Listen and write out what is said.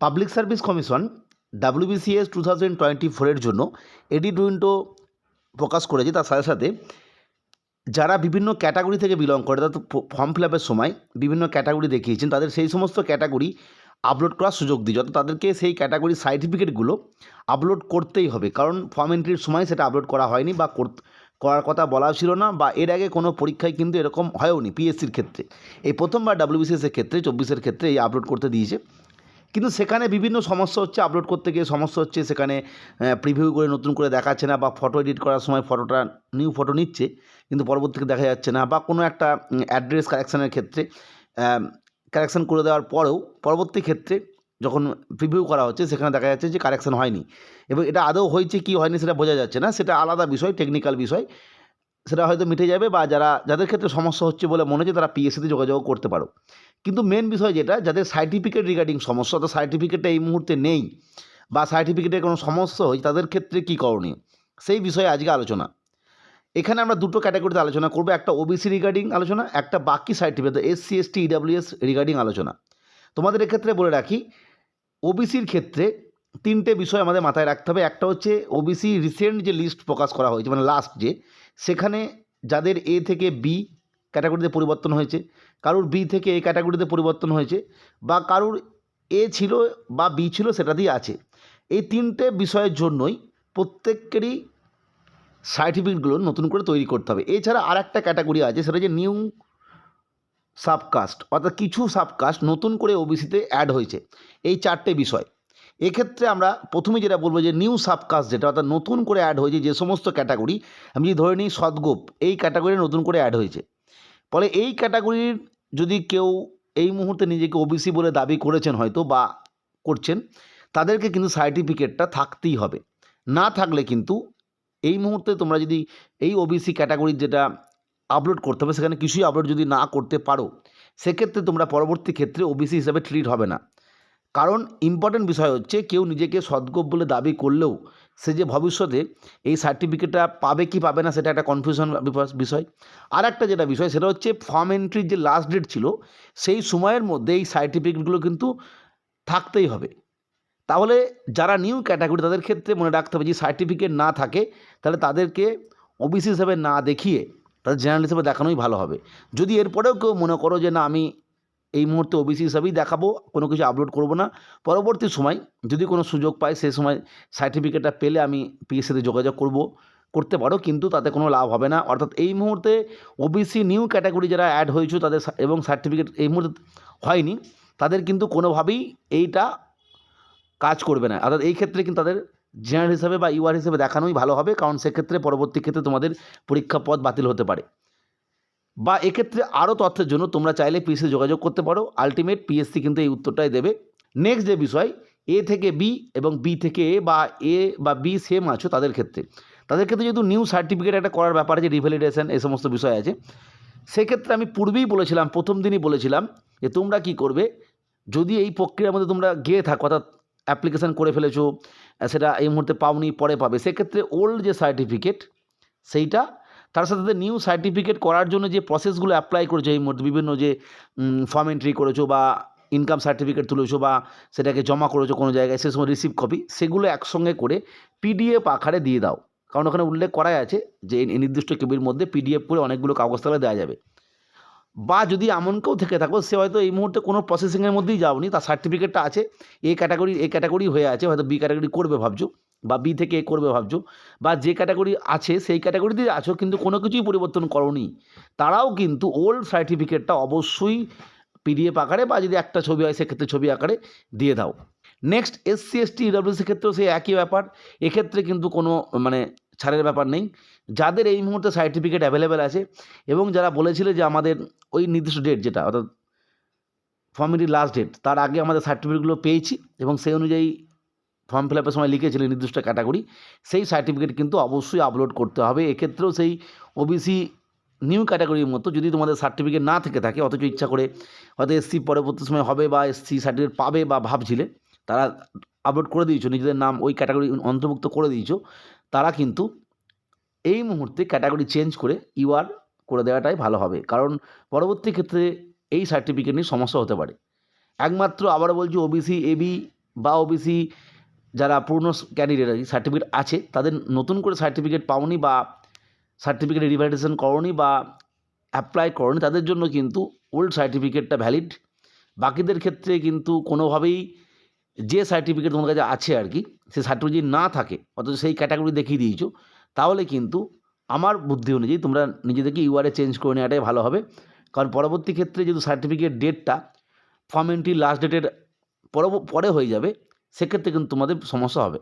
Public service commission WBCS two thousand twenty ফোরের জন্য edit window প্রকাশ করেছে, তার সাথে সাথে যারা বিভিন্ন ক্যাটাগরি থেকে বিলং করে তাদের ফর্ম ফিল আপের সময় বিভিন্ন ক্যাটাগরি দেখিয়েছেন, তাদের সেই সমস্ত ক্যাটাগরি আপলোড করার সুযোগ দিয়েছে, অর্থাৎ তাদেরকে সেই ক্যাটাগরির সার্টিফিকেটগুলো আপলোড করতেই হবে, কারণ ফর্ম এন্ট্রির সময় সেটা আপলোড করা হয়নি বা কর- করার কথা বলা ছিল না বা এর আগে কোনো পরীক্ষায় কিন্তু এরকম হয়ওনি পিএসসির ক্ষেত্রে। এই প্রথমবার ডাব্লিউবিসিএস এর ক্ষেত্রে চব্বিশের ক্ষেত্রে এই আপলোড করতে দিয়েছে। কিন্তু সেখানে বিভিন্ন সমস্যা হচ্ছে আপলোড করতে গিয়ে সমস্যা হচ্ছে, সেখানে প্রিভিউ করে, নতুন করে দেখাচ্ছে না বা ফটো এডিট করার সময় ফটোটা নিউ ফটো নিচ্ছে, কিন্তু পরবর্তীতে দেখা যাচ্ছে না বা কোনো একটা অ্যাড্রেস কারেকশানের ক্ষেত্রে কারেকশান করে দেওয়ার পরেও, পরবর্তী ক্ষেত্রে যখন প্রিভিউ করা হচ্ছে, সেখানে দেখা যাচ্ছে যে কারেকশান হয়নি। এবং এটা আদৌ হয়েছে কি হয়নি সেটা বোঝা যাচ্ছে না, সেটা আলাদা বিষয় টেকনিক্যাল বিষয়। সেটা হয়তো মিটে যাবে বা যারা, যাদের ক্ষেত্রে সমস্যা হচ্ছে বলে মনে হচ্ছে তারা পিএসসিতে যোগাযোগ করতে পারো। কিন্তু মেন বিষয় যেটা, যাদের সার্টিফিকেট রিগার্ডিং সমস্যা তো সার্টিফিকেটটা এই মুহূর্তে নেই বা সার্টিফিকেটের কোনো সমস্যা হয়েছে, তাদের ক্ষেত্রে কী করণীয়? সেই বিষয়ে আজকে আলোচনা। এখানে আমরা দুটো ক্যাটাগরিতে আলোচনা করব, একটা ওবিসি রিগার্ডিং আলোচনা, একটা বাকি certificate SC ST EWS regarding আলোচনা। তোমাদের এক্ষেত্রে বলে রাখি ওবিসির ক্ষেত্রে তিনটে বিষয় আমাদের মাথায় রাখতে হবে। একটা হচ্ছে ওবিসি রিসেন্ট যে লিস্ট প্রকাশ করা হয়েছে মানে লাস্ট যে সেখানে যাদের এ থেকে বি ক্যাটাগরিতে পরিবর্তন হয়েছে, কারুর বি থেকে এ ক্যাটাগরিতে পরিবর্তন হয়েছে বা কারুর এ ছিল বা বি ছিল সেটাতেই আছে। এই তিনটে বিষয়ের জন্যই প্রত্যেকেরই সার্টিফিকেটগুলো নতুন করে তৈরি করতে হবে। এছাড়া আর একটা ক্যাটাগরি আছে, সেটা যে নিউ সাবকাস্ট অর্থাৎ কিছু সাবকাস্ট নতুন করে ওবিসিতে অ্যাড হয়েছে। এই চারটে বিষয়। এক্ষেত্রে আমরা প্রথমে যেটা বলব যে নিউ সাবকাস্ট যেটা, অর্থাৎ নতুন করে অ্যাড হয়েছে যে সমস্ত ক্যাটাগরি আমি যদি ধরে নিই সদগোপ, এই ক্যাটাগরি নতুন করে অ্যাড হয়েছে। ফলে এই ক্যাটাগরির যদি কেউ এই মুহূর্তে নিজেকে ওবিসি বলে দাবি করেছেন হয়তো বা করছেন, তাদেরকে কিন্তু সার্টিফিকেটটা থাকতেই হবে। না থাকলে কিন্তু এই মুহূর্তে তোমরা যদি এই ওবিসি ক্যাটাগরির যেটা আপলোড করতে হবে, সেখানে কিছুই আপলোড যদি না করতে পারো, সেক্ষেত্রে তোমরা পরবর্তী ক্ষেত্রে ওবিসি হিসাবে ট্রিট হবে না। কারণ ইম্পর্টেন্ট বিষয় হচ্ছে কেউ নিজেকে সদ্গোপ বলে দাবি করলেও সে যে ভবিষ্যতে এই সার্টিফিকেটটা পাবে কি পাবে না, সেটা একটা কনফিউশন বিষয়। আর একটা যেটা বিষয়, সেটা হচ্ছে ফর্ম এন্ট্রির যে লাস্ট ডেট ছিল, সেই সময়ের মধ্যে এই সার্টিফিকেটগুলো কিন্তু থাকতেই হবে। তাহলে যারা নিউ ক্যাটাগরি তাদের ক্ষেত্রে মনে রাখতে হবে যে সার্টিফিকেট না থাকে, তাহলে তাদেরকে ওবিসি হিসাবে না দেখিয়ে, তাদের জেনারেল হিসেবে দেখানোই ভালো হবে। যদি এরপরেও কেউ মনে করো যে, না, আমি এই মুহূর্তে ওবিসি হিসাবেই দেখাবো, কোনো কিছু আপলোড করব না। পরবর্তী সময় যদি কোনো সুযোগ পাই সেই সময় সার্টিফিকেটটা পেলে আমি পিএসসিতে যোগাযোগ করব। করতে পারো, কিন্তু তাতে কোনো লাভ হবে না। অর্থাৎ এই মুহূর্তে ওবিসি নিউ ক্যাটাগরি যারা অ্যাড হয়েছে তাদের এবং সার্টিফিকেট এই মুহূর্তে হয়নি, তাদের কিন্তু কোনোভাবেই এইটা কাজ করবে না। অর্থাৎ এই ক্ষেত্রে কিন্তু তাদের জেনারেল হিসাবে বা ইউআর হিসেবে দেখানোই ভালো হবে, কারণ সেক্ষেত্রে পরবর্তী ক্ষেত্রে তোমাদের পরীক্ষা পথ বাতিল হতে পারে। বা এক্ষেত্রে আরও তথ্যের জন্য তোমরা চাইলে পিএসসি যোগাযোগ করতে পারো। আলটিমেট পিএসসি কিন্তু এই উত্তরটাই দেবে। নেক্সট যে বিষয় এ থেকে বি এবং বি থেকে এ বা এ বা বি সেম আছো তাদের ক্ষেত্রে। তাদের ক্ষেত্রে যেহেতু নিউ সার্টিফিকেট একটা করার ব্যাপার আছে রিভ্যালিডেশন এই সমস্ত বিষয় আছে। সেক্ষেত্রে আমি পূর্বেই বলেছিলাম, প্রথম দিনই বলেছিলাম যে তোমরা কি করবে? যদি এই প্রক্রিয়ার মধ্যে তোমরা গিয়ে থাকো, অর্থাৎ অ্যাপ্লিকেশান করে ফেলেছো, সেটা এই মুহূর্তে পাওনি, পরে পাবে। সেক্ষেত্রে ওল্ড যে সার্টিফিকেট সেইটা তার সাথে সাথে নিউ সার্টিফিকেট করার জন্য যে প্রসেসগুলো অ্যাপ্লাই করেছ, এই মুহূর্তে বিভিন্ন যে ফর্ম এন্ট্রি করেছ বা ইনকাম সার্টিফিকেট তুলেছো বা সেটাকে জমা করেছ কোনো জায়গায় সে সময় রিসিভ কপি সেগুলো একসঙ্গে করে পিডিএফ আকারে দিয়ে দাও। কারণ ওখানে উল্লেখ করাই আছে যে নির্দিষ্ট কেবির মধ্যে পিডিএফ করে অনেকগুলো কাগজ তাহলে দেওয়া যাবে। বা যদি এমন কেউ থেকে থাকো, সে হয়তো এই মুহূর্তে কোনো প্রসেসিংয়ের মধ্যেই যাওনি, তার সার্টিফিকেটটা আছে, এ ক্যাটাগরি এ ক্যাটাগরি হয়ে আছে, হয়তো বি ক্যাটাগরি করবে ভাবছ। বা বি থেকে এ করবে ভাবছ, বা যে ক্যাটাগরি আছে সেই ক্যাটাগরিতে আছো, কিন্তু কোনো কিছুই পরিবর্তন করনি। তারাও কিন্তু ওল্ড সার্টিফিকেটটা অবশ্যই পিডিএফ আকারে বা যদি একটা ছবি হয়, সেক্ষেত্রে ছবি আকারে দিয়ে দাও। নেক্সট এসসি এসটি ইডাব্লিউসি ক্ষেত্রেও সেই একই ব্যাপার। এক্ষেত্রে কিন্তু কোনো মানে ছাড়ের ব্যাপার নেই। যাদের এই মুহূর্তে সার্টিফিকেট অ্যাভেলেবেল আছে, এবং যারা বলেছিল যে আমাদের ওই নির্দিষ্ট ডেট যেটা, অর্থাৎ ফর্মেটির লাস্ট ডেট তার আগে আমাদের সার্টিফিকেটগুলো পেয়েছি, এবং সেই অনুযায়ী ফর্ম ফিল আপের সময় লিখেছিলেন নির্দিষ্ট ক্যাটাগরি, সেই সার্টিফিকেট কিন্তু অবশ্যই আপলোড করতে হবে। এক্ষেত্রেও সেই ওবিসি নিউ ক্যাটাগরির মতো যদি তোমাদের সার্টিফিকেট না থেকে থাকে, অথচ ইচ্ছা করে হয়তো এসসি পরবর্তী সময় হবে বা এসসি সার্টিফিকেট পাবে বা ভাবছিলে, তারা আপলোড করে দিয়েছ, নিজেদের নাম ওই ক্যাটাগরি অন্তর্ভুক্ত করে দিয়েছ, তারা কিন্তু এই মুহূর্তে ক্যাটাগরি চেঞ্জ করে ইউআর করে দেওয়াটাই ভালো হবে। কারণ পরবর্তী ক্ষেত্রে এই সার্টিফিকেট নিয়ে সমস্যা হতে পারে। একমাত্র আবার বলছি ওবিসি এবি বা ওবিসি যারা পুরনো ক্যান্ডিডেট আর সার্টিফিকেট আছে, তাদের নতুন করে সার্টিফিকেট পাওনি বা সার্টিফিকেট রিভ্যালিডেশন করনি বা অ্যাপ্লাই করনি, তাদের জন্য কিন্তু ওল্ড সার্টিফিকেটটা ভ্যালিড বাকিদের ক্ষেত্রে কিন্তু কোনোভাবেই যে সার্টিফিকেট তোমার কাছে আছে আর কি সেই সার্টিফিকেট না থাকে, অথচ সেই ক্যাটাগরি দেখিয়ে দিয়েছ, তাহলে কিন্তু আমার বুদ্ধি অনুযায়ী তোমরা নিজেদেরকে ইউআরএ চেঞ্জ করে নেওয়াটাই ভালো হবে। কারণ পরবর্তী ক্ষেত্রে যেহেতু সার্টিফিকেট ডেটটা ফর্ম এন্ট্রি লাস্ট ডেটের পরে হয়ে যাবে সেক্ষেত্রে কিন্তু তোমাদের সমস্যা হবে।